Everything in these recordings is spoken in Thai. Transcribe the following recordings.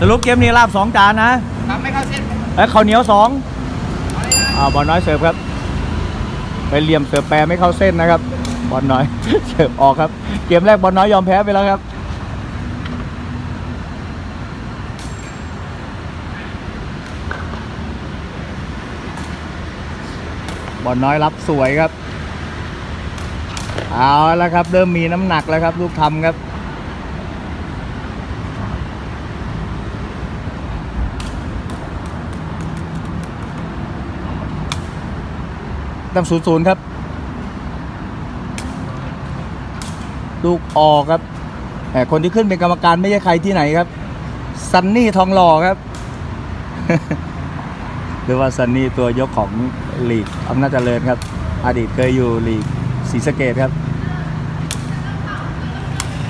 สรุปเกมนี้ลาบสองจานนะทำไม่เข้าเส้นแล้วข้าวเหนียวสองอ่าบอลน้อยเสิร์ฟครับ ไปเหลี่ยมเสิร์ฟแปรไม่เข้าเส้นนะครับ บอลน้อย เสิร์ฟออกครับ เกมแรกบอลน้อยยอมแพ้ไปแล้วครับ บอลน้อยรับสวยครับ เอาแล้วครับ เริ่มมีน้ำหนักแล้วครับลูกทำครับ ตั้งศูนย์ศูนย์ครับ ลูกออกครับแต่คนที่ขึ้นเป็นกรรมการไม่ใช่ใครที่ไหนครับ ซันนี่ทองหล่อครับ หรือว่าซันนี่ตัวยกของลีกอำนาจเจริญครับ อดีตเคยอยู่ลีกศรีสะเกดครับ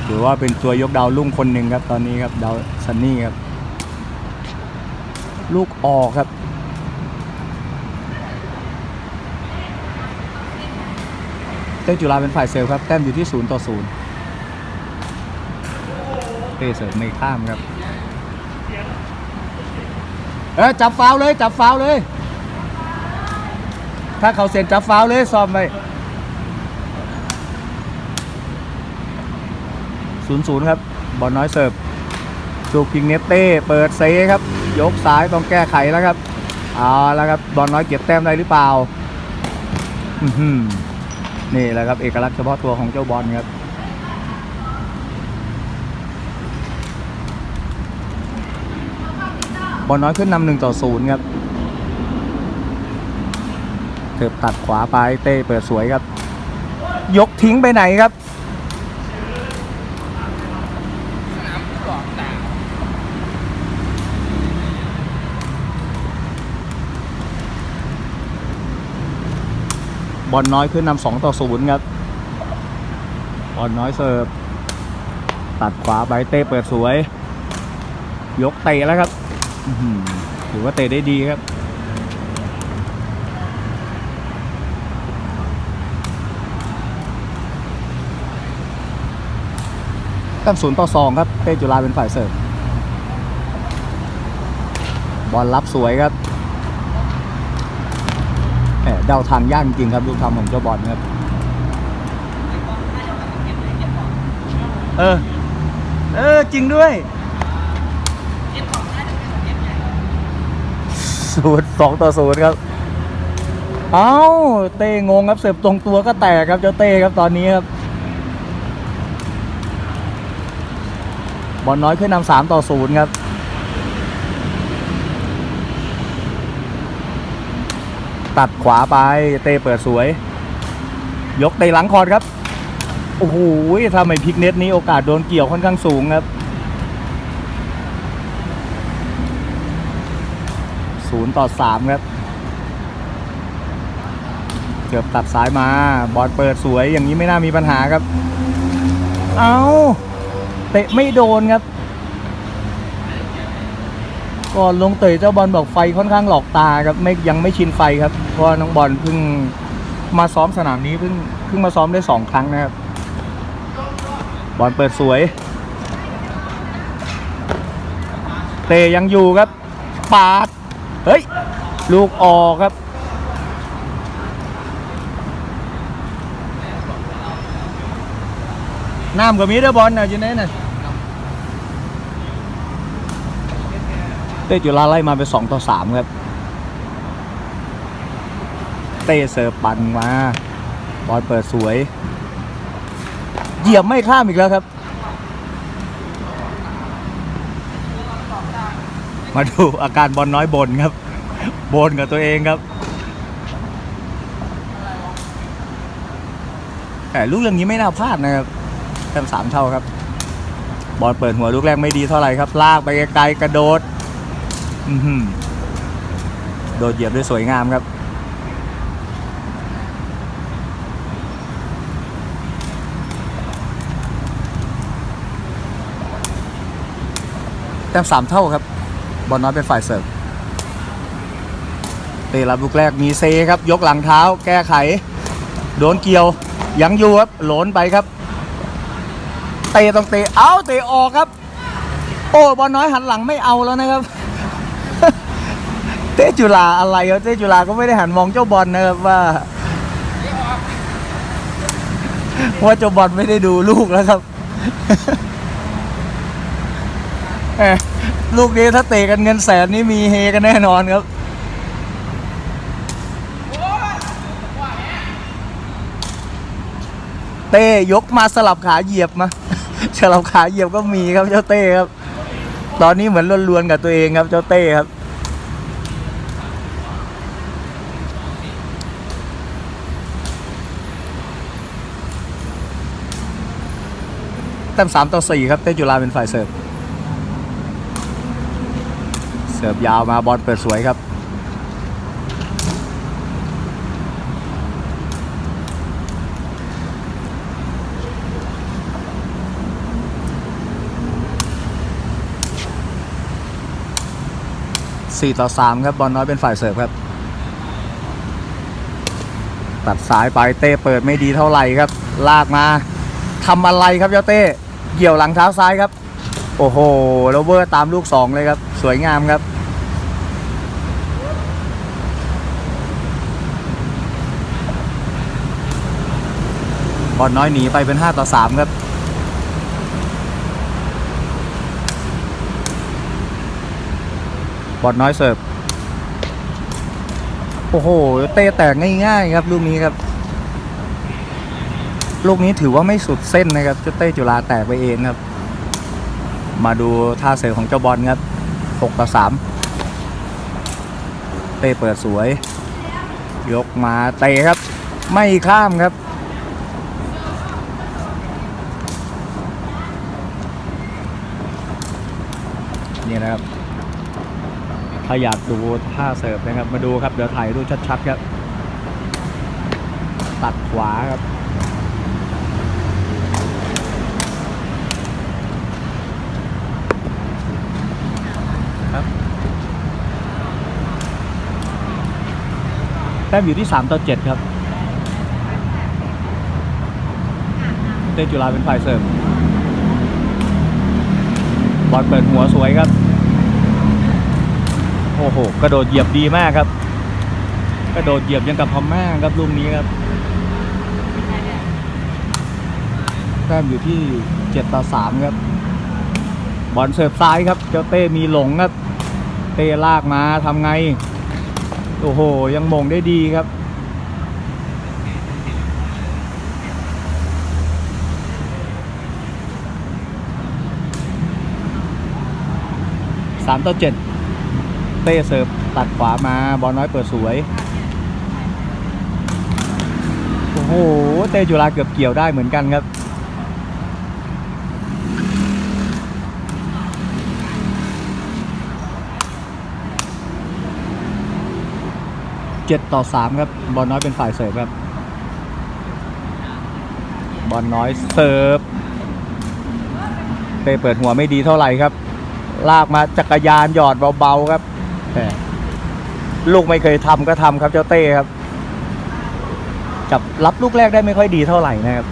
ถือว่าเป็นตัวยกดาวรุ่งคนหนึ่งครับ ตอนนี้ครับดาวซันนี่ครับ ลูกออกครับ เตจุฬาเป็นฝ่ายเซลครับแต้มอยู่ที่ศูนย์ต่อศูนย์เต้เสิร์ฟไม่ข้ามครับ เออจับฟาวเลย จับฟาวเลย ถ้าเขาเซ็นจับฟาวเลยซ้อมไปศูนย์ศูนย์ครับบอลน้อยเสิร์ฟจูพิงเนตเต้เปิดเซครับ ยกซ้ายต้องแก้ไขแล้วครับเอาแล้วครับบอลน้อยเก็บแต้มได้หรือเปล่า อือหือ นี่แหละครับเอกลักษณ์เฉพาะตัวของเจ้าบอลครับบอลน้อยขึ้นนำหนึ่งต่อศูนย์ครับเถิบตัดขวาไปเต้เปิดสวยครับ ยกทิ้งไปไหนครับ สนามกอกตา บอลน้อยขึ้นนำสองต่อศูนย์ครับบอลน้อยเสิร์ฟตัดขวาไปเต้เปิดสวย ยกเตะแล้วครับถือว่าเตะได้ดีครับตั้งศูนย์ต่อสองครับเต้จุฬาเป็นฝ่ายเสิร์ฟบอลรับสวยครับ เดาทางยากจริงครับลูกทำของเจ้าบอลครับ เออ เออ จริงด้วยศูนย์สองต่อศูนย์ครับ เอ้าเต้งงครับเสิร์ฟตรงตัวก็แตกครับเจ้าเต้ครับตอนนี้ครับ บอลน้อยขึ้นนำสามต่อศูนย์ครับ ตัดขวาไปเตะเปิดสวย ยกเตะหลังคอร์ดครับ โอ้โหถ้าไม่พลิกเน็ตนี้โอกาสโดนเกี่ยวค่อนข้างสูงครับศูนย์ต่อสามครับ เกือบตัดซ้ายมา บอลเปิดสวยอย่างนี้ไม่น่ามีปัญหาครับ เอาเตะไม่โดนครับ ก่อนลงเตะเจ้าบอลบอกไฟค่อนข้างหลอกตาครับไม่ยังไม่ชินไฟครับ เพราะน้องบอลเพิ่งมาซ้อมสนามนี้เพิ่งเพิ่งมาซ้อมได้สองครั้งนะครับ บอลเปิดสวย เตะยังอยู่ครับปาดเฮ้ย ลูกออกครับ น้ำกับมีเด้อบอลน่ะอยู่ไหนน่ะ เต้จุฬาไล่มาเป็นสองต่อสามครับ เต้เสิร์ฟปั่นมาบอลเปิดสวย เหยียบไม่ข้ามอีกแล้วครับ มาดูอาการบอลน้อยบนครับ บนกับตัวเองครับแต่ลูกเรื่องนี้ไม่น่าพลาดนะครับแต้มสามเท่าครับ บอลเปิดหัวลูกแรกไม่ดีเท่าไหร่ครับ ลากไปไกลกระโดด โดดเหยียบได้สวยงามครับ แต้มสามเท่าครับ บอลน้อยเป็นฝ่ายเสิร์ฟเตะรับลูกแรกมีเซครับ ยกหลังเท้า แก้ไข โดนเกี่ยว ยังอยู่ครับหลนไปครับ เตะต้องเตะ เอาเตะออกครับ โอ้บอลน้อยหันหลังไม่เอาแล้วนะครับ ต้จุฬาอะไรครับเต้จุฬาก็ไม่ได้หันมองเจ้าบอลนะครับว่าว่าเจ้าบอลไม่ได้ดูลูกแล้วครับลูกนี้ถ้าเตะกันเงินแสนนี่มีเฮกันแน่นอนครับเต้ยกมาสลับขาเหยียบมาสลับขาเหยียบก็มีครับเจ้าเต้ครับ ตอนนี้เหมือนลวนๆกับตัวเองครับเจ้าเต้ครับ ต้มสามต่อสี่ครับเต้จุฬาเป็นฝ่ายเสิร์ฟเสิร์ฟยาวมาบอลเปิดสวยครับสี่ต่อสามครับ บอลน้อยเป็นฝ่ายเสิร์ฟครับ ตัดสายไปเต้เปิดไม่ดีเท่าไหร่ครับ ลากมาทำอะไรครับเจ้าเต้ เกี่ยวหลังเท้าซ้ายครับ โอ้โหโรเวอร์ตามลูกสองเลยครับ สวยงามครับ บอลน้อยหนีไปเป็น 5 ต่อ 3 ครับ บอลน้อยเสิร์ฟ โอ้โห เตะแตกง่ายๆครับ ลูกนี้ครับ ลูกนี้ถือว่าไม่สุดเส้นนะครับเจ้าเต้จุฬาแตกไปเองครับ มาดูท่าเสิร์ฟของเจ้าบอลครับ6ต่อ3เต้เปิดสวย ยกมาเตะครับ ไม่ข้ามครับนี่นะครับถ้าอยากดูท่าเสิร์ฟนะครับ มาดูครับ เดี๋ยวถ่ายรูปชัดๆครับ ตัดขวาครับครับ แต้มอยู่ที่ 3 ต่อ 7 ครับ เต้จุฬาเป็นฝ่ายเสิร์ฟบอลเปิดหัวสวยครับ โอ้โห กระโดดเหยียบดีมากครับ กระโดดเหยียบยังกับพม่าครับลูกนี้ครับ แต้มอยู่ที่ 7 ต่อ 3 ครับ บอลเสิร์ฟซ้ายครับ เจ้าเต้มีหลงครับ เต้ลากมาทำไง โอ้โห ยังมงได้ดีครับ สามต่อเจ็ดเต้เสิร์ฟตัดขวามาบอลน้อยเปิดสวย โอ้โห เต้จุฬาเกือบเกี่ยวได้เหมือนกันครับ เจ็ดต่อสามครับ บอลน้อยเป็นฝ่ายเสิร์ฟครับ บอลน้อยเสิร์ฟเต้เปิดหัวไม่ดีเท่าไหร่ครับ ลากมาจักรยานหยอดเบาๆครับแต่ลูกไม่เคยทำก็ทำครับเจ้าเต้ครับ จับรับลูกแรกได้ไม่ค่อยดีเท่าไหร่นะครับ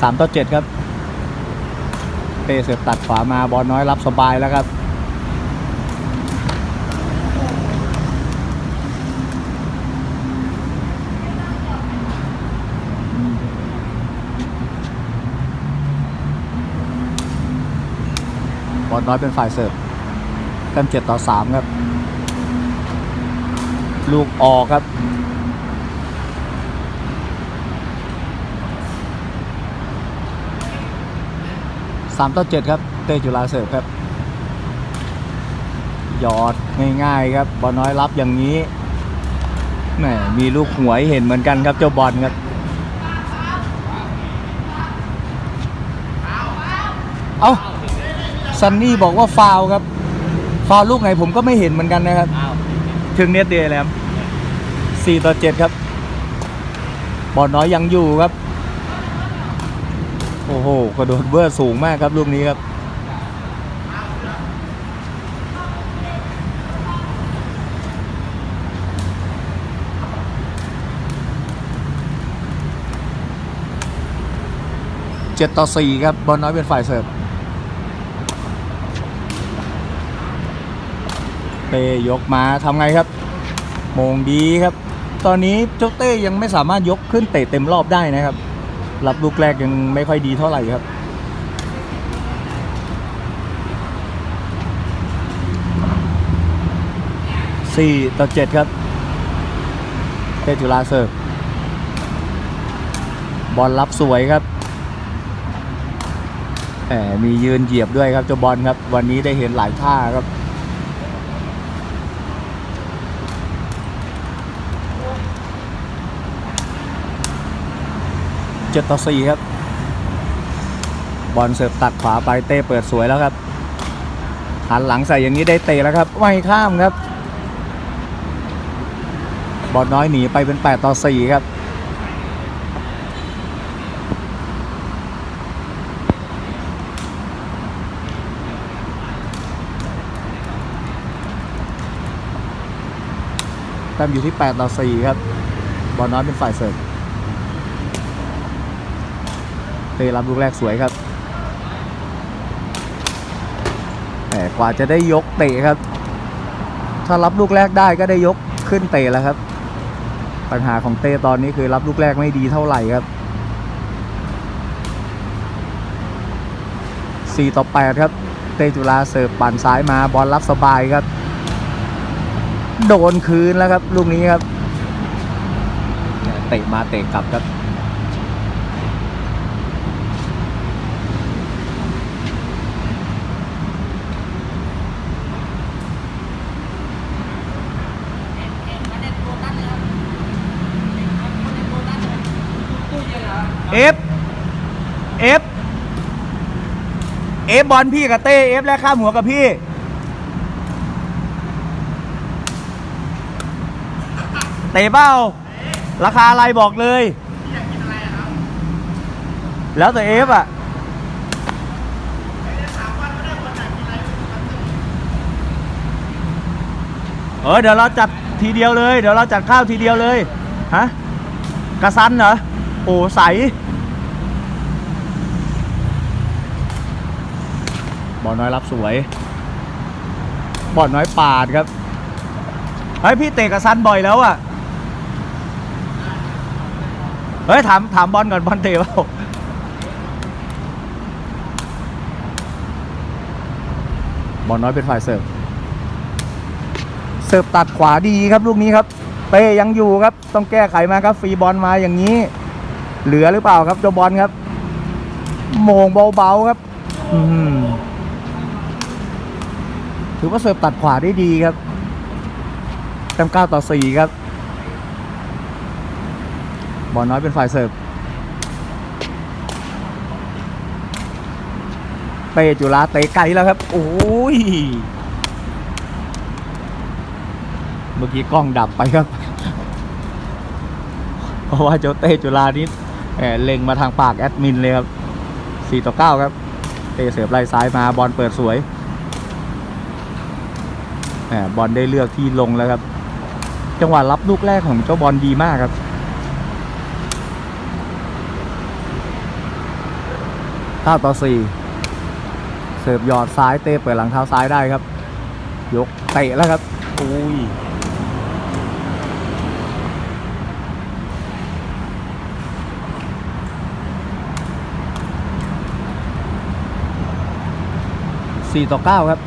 สามต่อเจ็ดครับ เต้เสือตัดขวามาบอลน้อยรับสบายแล้วครับ อลน้อยเป็นฝ่ายเสิร์ฟแต้มเจ็ดต่อสามครับ ลูกออกครับ สามต่อเจ็ดครับ เตจุฬาเสิร์ฟครับ หยอดง่ายๆครับ บอลน้อยรับอย่างนี้แหมมีลูกหวยเห็นเหมือนกันครับเจ้าบอลครับเอา ซันนี่บอกว่าฟาวล์ครับ ฟาวล์ลูกไหนผมก็ไม่เห็นเหมือนกันนะครับอ้าวถึงเน็ตเดย์แล้วสี่ต่อเจ็ดครับ บอลน้อยยังอยู่ครับ โอ้โห กระโดดเบอร์สูงมากครับลูกนี้ครับบเจ็ดต่อสี่ครับ บอลน้อยเป็นฝ่ายเสิร์ฟ เต้ ยกมาทำไงครับ มงดีครับ ตอนนี้เจ้าเต้ยังไม่สามารถยกขึ้นเตะเต็มรอบได้นะครับ รับลูกแรกยังไม่ค่อยดีเท่าไหร่ครับสี่ต่อเจ็ดครับเทจุฬาเสิร์ฟบอลรับสวยครับแหมมียืนเหยียบด้วยครับเจ้าบอลครับ วันนี้ได้เห็นหลายท่าครับ เจ็ดต่อสี่ครับ บอลเสิร์ฟตัดขวาไปเต้เปิดสวยแล้วครับหันหลังใส่อย่างนี้ได้เตะแล้วครับไม่ข้ามครับ บอลน้อยหนีไปเป็น 8 ต่อ 4 ครับแต้มอยู่ที่ 8 ต่อ 4 ครับ บอลน้อยเป็นฝ่ายเสิร์ฟ เตะรับลูกแรกสวยครับ แต่กว่าจะได้ยกเตะครับ ถ้ารับลูกแรกได้ก็ได้ยกขึ้นเตะแล้วครับ ปัญหาของเต้ตอนนี้คือรับลูกแรกไม่ดีเท่าไหร่ครับ4ต่อ8ครับ เตจุฬาเสิร์ฟปั่นซ้ายมาบอลรับสบายครับ โดนคืนแล้วครับ ลูกนี้ครับ เตะมาเตะกลับครับ เอฟเอฟเอฟบอลพี่กับเต้เอฟและข้ามหัวกับพี่ เตะเป้า ราคาอะไรบอกเลยแล้วแต่เอฟอะเออเดี๋ยวเราจัดทีเดียวเลย เดี๋ยวเราจัดข้าวทีเดียวเลย ฮะ กระสันเหรอ โอ้ใส บอลน้อยรับสวยบอลน้อยปาดครับเฮ้ยพี่เตะกับซันบ่อยแล้วอะเฮ้ยถามถามบอลก่อนบอลเตะเปล่าบอลน้อยเป็นฝ่ายเสิร์ฟ เสิร์ฟตัดขวาดีครับลูกนี้ครับ เป้ยังอยู่ครับ ต้องแก้ไขมาครับฟรีบอลมาอย่างนี้ เหลือหรือเปล่าครับเจ้าบอลครับ โมงเบาๆครับ อืม ถือว่าเสิร์ฟตัดขวาได้ดีครับแต้มเก้าต่อสี่ครับ บอลน้อยเป็นฝ่ายเสิร์ฟเตะจุฬาเตะไกลแล้วครับ โอ้ย เมื่อกี้กล้องดับไปครับ เพราะว่าเจ้าเต้จุฬานี่แหมเล็งมาทางปากแอดมินเลยครับ 4 ต่อ 9 ครับ เตะเสิร์ฟไล่ซ้ายมาบอลเปิดสวย บอลได้เลือกที่ลงแล้วครับ จังหวะรับลูกแรกของเจ้าบอลดีมากครับ9ต่อ4เสิร์ฟหยอดซ้ายเตะเปิดหลังเท้าซ้ายได้ครับ ยกเตะแล้วครับอุ้ยสี่ต่อเก้าครับ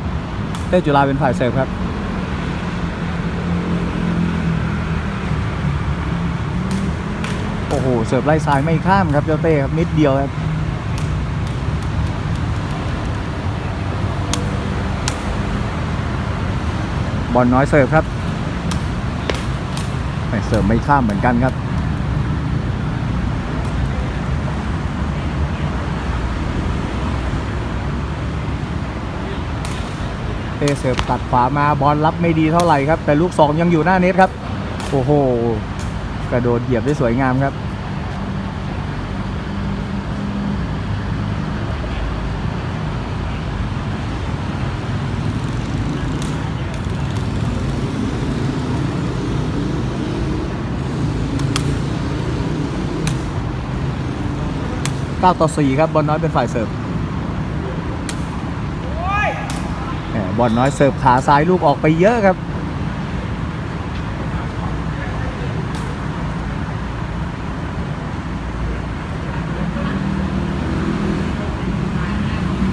เต้จุฬาเป็นฝ่ายเสิร์ฟครับ โอ้โห เสิร์ฟไล่ซ้ายไม่ข้ามครับเจ้าเต้ครับนิดเดียวครับบอลน้อยเสิร์ฟครับแต่เสิร์ฟไม่ข้ามเหมือนกันครับเตเสิร์ฟตัดขวามาบอลรับไม่ดีเท่าไหร่ครับ แต่ลูกสองยังอยู่หน้าเน็ตครับ โอ้โห กระโดดเหยียบได้สวยงามครับ 9 ต่อ 4 ครับ บอลน้อยเป็นฝ่ายเสิร์ฟบอลน้อยเสิร์ฟขาซ้ายลูกออกไปเยอะครับ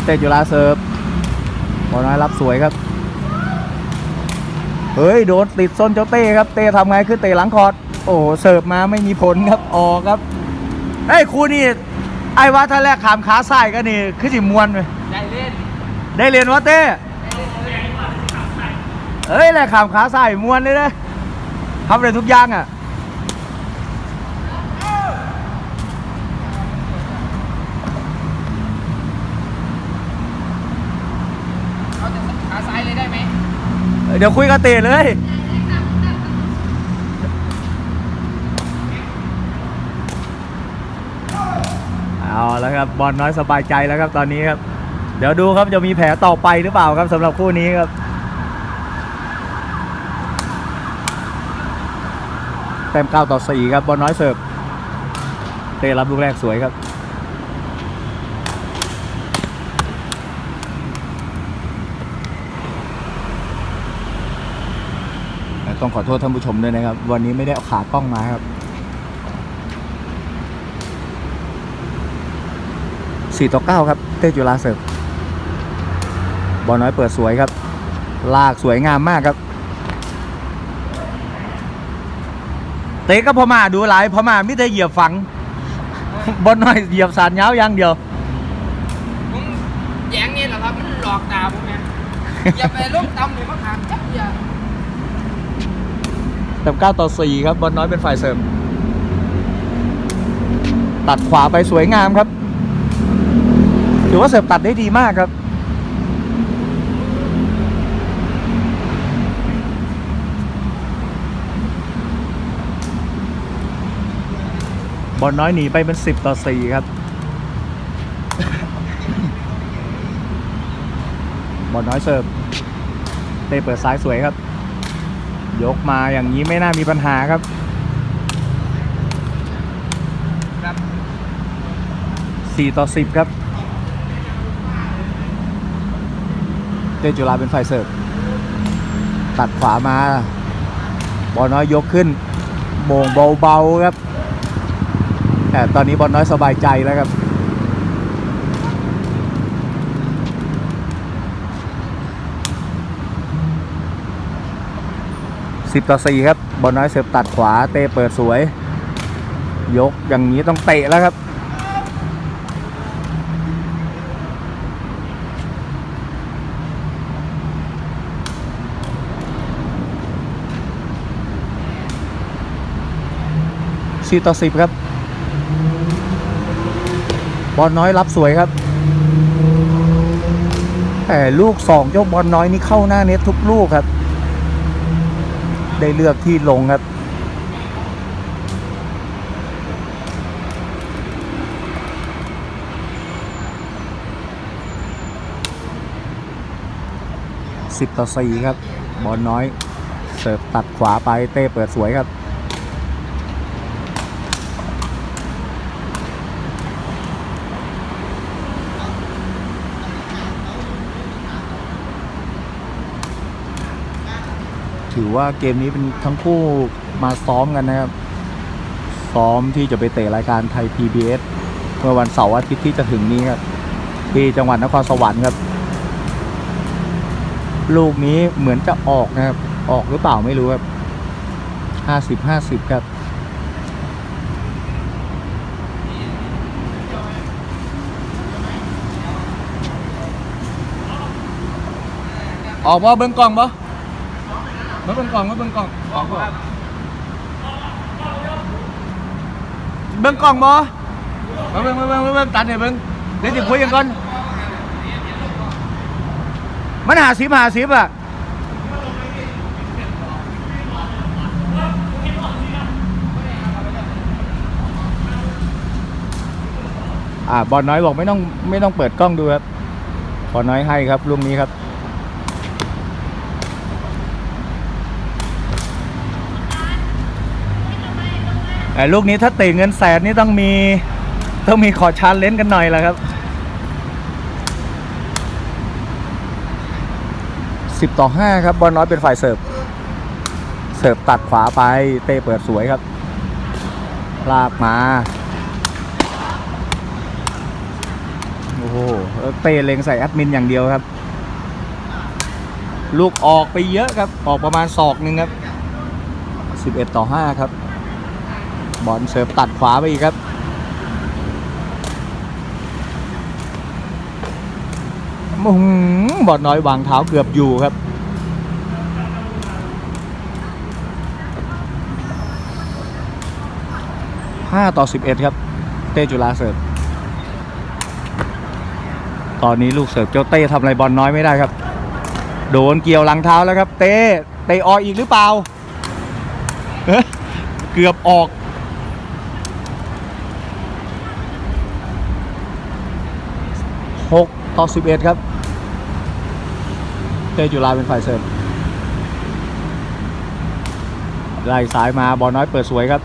เตจุฬาเสิร์ฟบอลน้อยรับสวยครับ เฮ้ย โดนติดส้นเจ้าเต้ครับ เต้ทำไงคือเตะหลังคอร์ดโอ้เสิร์ฟมาไม่มีผลครับ ออกครับเฮ้ครูนี่ ไอ้ว่าถ้าแรกขามขาซ้ายก็นี่คือสิมวนเลยได้เล่นได้เรียนวะเต้เฮ้ยแรกขามขาซ้ายมวนเลยนะทำเลยทุกอย่างอะเอาแต่ขาซ้ายเลยได้ไหมเดี๋ยวคุยกับเต้เลย เอา แล้วครับบอลน้อยสบายใจแล้วครับตอนนี้ครับ เดี๋ยวดูครับจะมีแผลต่อไปหรือเปล่าครับสำหรับคู่นี้ครับเต็ม9ต่อ4ครับบอลน้อยเสิร์ฟเตะรับลูกแรกสวยครับต้องขอโทษท่านผู้ชมด้วยนะครับ วันนี้ไม่ได้เอาขากล้องมาครับ 4 ต่อ 9 ครับ เต้จุฬาเสิร์ฟบอลน้อยเปิดสวยครับ ลากสวยงามมากครับ เตะก็พม่าดูหลายพม่าไม่ได้เหยียบฝัง บอลน้อยเหยียบสารเย้าวอย่างเดียวผมแย้งเนี่ยเหรอครับ มันหลอกตาผมไงอย่าไปลงตำเลยมะขามจับอย่าเต็ม9ต่อ 4 ครับ บอลน้อยเป็นฝ่ายเสริม ตัดขวาไปสวยงามครับถื อว่าเสิร์ฟตัดได้ดีมากครับ บอลน้อยหนีไปเป็น 10 ต่อ 4 ครับ บอลน้อยเสิร์ฟเตะเปิดซ้ายสวยครับ ยกมาอย่างนี้ไม่น่ามีปัญหาครับครับ4ต่อ 10 ครับ เตจุฬาเป็นฝ่ายเสิร์ฟตัดขวามา บอลน้อยยกขึ้นโมงเบาๆครับ แต่ตอนนี้บอลน้อยสบายใจแล้วครับสิบต่อสี่ครับ บอลน้อยเสิร์ฟตัดขวาเตเปิดสวย ยกอย่างนี้ต้องเตะแล้วครับ สี่ต่อสิบครับ บอลน้อยรับสวยครับแต่ลูกสองเจ้าบอลน้อยนี่เข้าหน้าเน็ตทุกลูกครับ ได้เลือกที่ลงครับสิบต่อสี่ครับ บอลน้อย เสิร์ฟตัดขวาไปเต้เปิดสวยครับ ถือว่าเกมนี้เป็นทั้งคู่มาซ้อมกันนะครับ ซ้อมที่จะไปเตะรายการไทย PBS เมื่อวันเสาร์อาทิตย์ที่จะถึงนี้ครับ ที่จังหวัดนครสวรรค์ครับ ลูกนี้เหมือนจะออกนะครับ ออกหรือเปล่าไม่รู้ครับห้าสิบห้าสิบครับออกมาเบิ้งกล่องปะ มาเบิ้งกล่องมาเบิ้งกล่องออกบ่เบิ้งกล่องบ่มาเบิ้งมาเบิ้งมาเบิ้งตัดเนี่ยเบิ้งเดี๋ยวจะคุยกันก่อนมันหาสิบหาสิบอะอ่าบอลน้อยบอกไม่ต้องไม่ต้องเปิดกล้องดูครับบอลน้อยให้ครับลูกนี้ครับ แต่ลูกนี้ถ้าเตะเงินแสนนี่ต้องมีต้องมีขอชาร์เลนส์กันหน่อยแหละครับสิบต่อห้าครับบอลน้อยเป็นฝ่ายเสิร์ฟ เสิร์ฟตัดขวาไปเต้เปิดสวยครับ ลากมาโอ้โหเต้เล็งใส่แอดมินอย่างเดียวครับ ลูกออกไปเยอะครับ ออกประมาณศอกหนึ่งครับ 11 ต่อ 5 ครับ บอลเสิร์ฟตัดขวาไปอีกครับ บอลน้อยวางเท้าเกือบอยู่ครับ5ต่อ11ครับ เต้จุฬาเสิร์ฟ ตอนนี้ลูกเสิร์ฟเจ้าเต้ทำอะไรบอลน้อยไม่ได้ครับ โดนเกี่ยวหลังเท้าแล้วครับ เต้เตะออกอีกหรือเปล่าเกือบออก 6 ต่อ 11 ครับ เต้จุฬาเป็นฝ่ายเสิร์ฟไล่สายมาบอลน้อยเปิดสวยครับ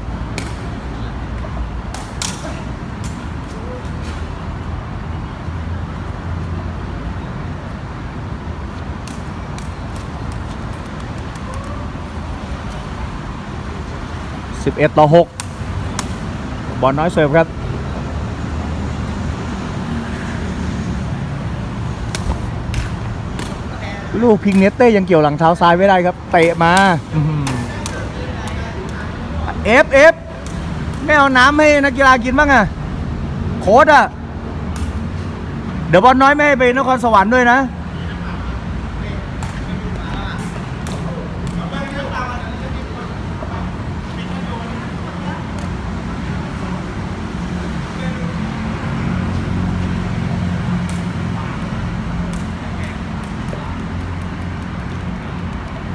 11 ต่อ 6 บอลน้อยเสิร์ฟครับ ลูกพิงเนตเต้ยังเกี่ยวหลังเท้าซ้ายไม่ได้ครับ เตะมาเอฟเอฟไม่เอาน้ำให้นักกีฬากินบ้างอะโค้ดอะเดี๋ยวบอลน้อยไม่ให้ไปนครสวรรค์ด้วยนะ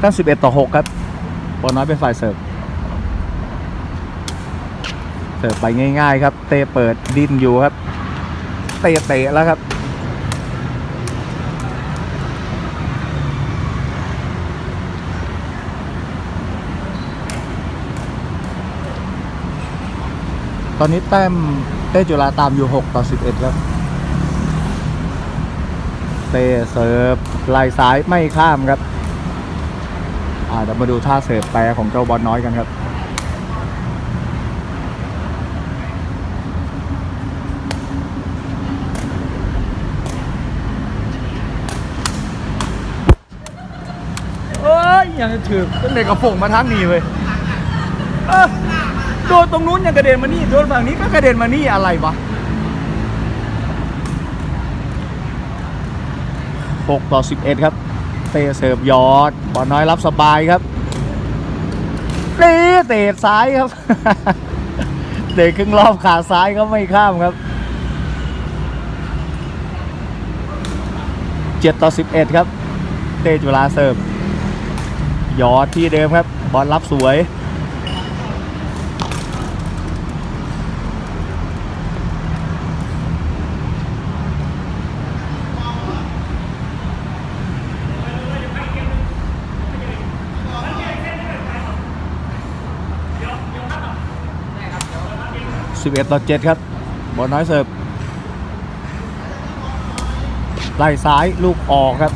ตั้ง11 ต่อ 6 ครับบอลน้อยเป็นฝ่ายเสิร์ฟ เสิร์ฟไปง่าย ๆ ครับ เตะเปิดดิ้นอยู่ครับ เตะเตะแล้วครับ ตอนนี้แต้มเต้จุฬาตามอยู่ 6 ต่อ 11 ครับเตะเสิร์ฟไล่ซ้ายไม่ข้ามครับ อ่าเดี๋ยวมาดูท่าเสิร์ฟแปรของเจ้าบอลน้อยกันครับเอ้ยยังจะถือเป็นเด็กกระโปรงมาทางนี้เว้ยเอ้อโดนตรงนู้นยังกระเด็นมานี่โดนฝั่งนี้ก็กระเด็นมานี่อะไรวะหกต่อสิบเอ็ดครับ ตะเสิร์ฟยอดบอลน้อยรับสบายครับเตะเตะซ้ายครับเตะครึ่งรอบขาซ้ายก็ไม่ข้ามครับเจ็ดต่อสิบเอ็ดครับ เตะจุฬาเสิร์ฟยอดที่เดิมครับ บอลรับสวย 11 ต่อ 7 ครับบอลน้อยเสิร์ฟไล่ซ้ายลูกออกครับ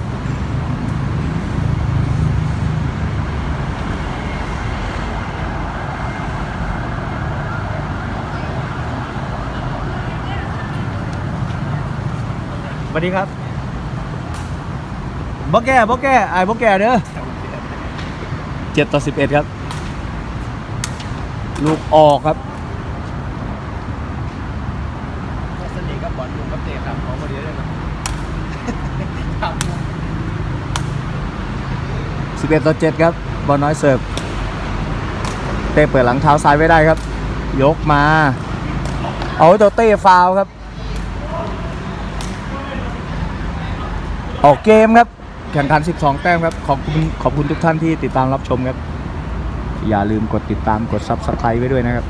สวัสดีครับบ่แก่บ่แก่ไอ้ายบ่แก่เด้อเจ็ดต่อสิบเอ็ดครับ ลูกออกครับ 11ต่อ7ครับบอลน้อยเสิร์ฟเต้เปิดหลังเท้าซ้ายไว้ได้ครับ ยกมา เอาตัวเต้ฟาวครับ ออกเกมครับ แข่งขัน 12 แต้มครับ ขอบคุณขอบคุณทุกท่านที่ติดตามรับชมครับ อย่าลืมกดติดตามกดซับสไครต์ไว้ด้วยนะครับ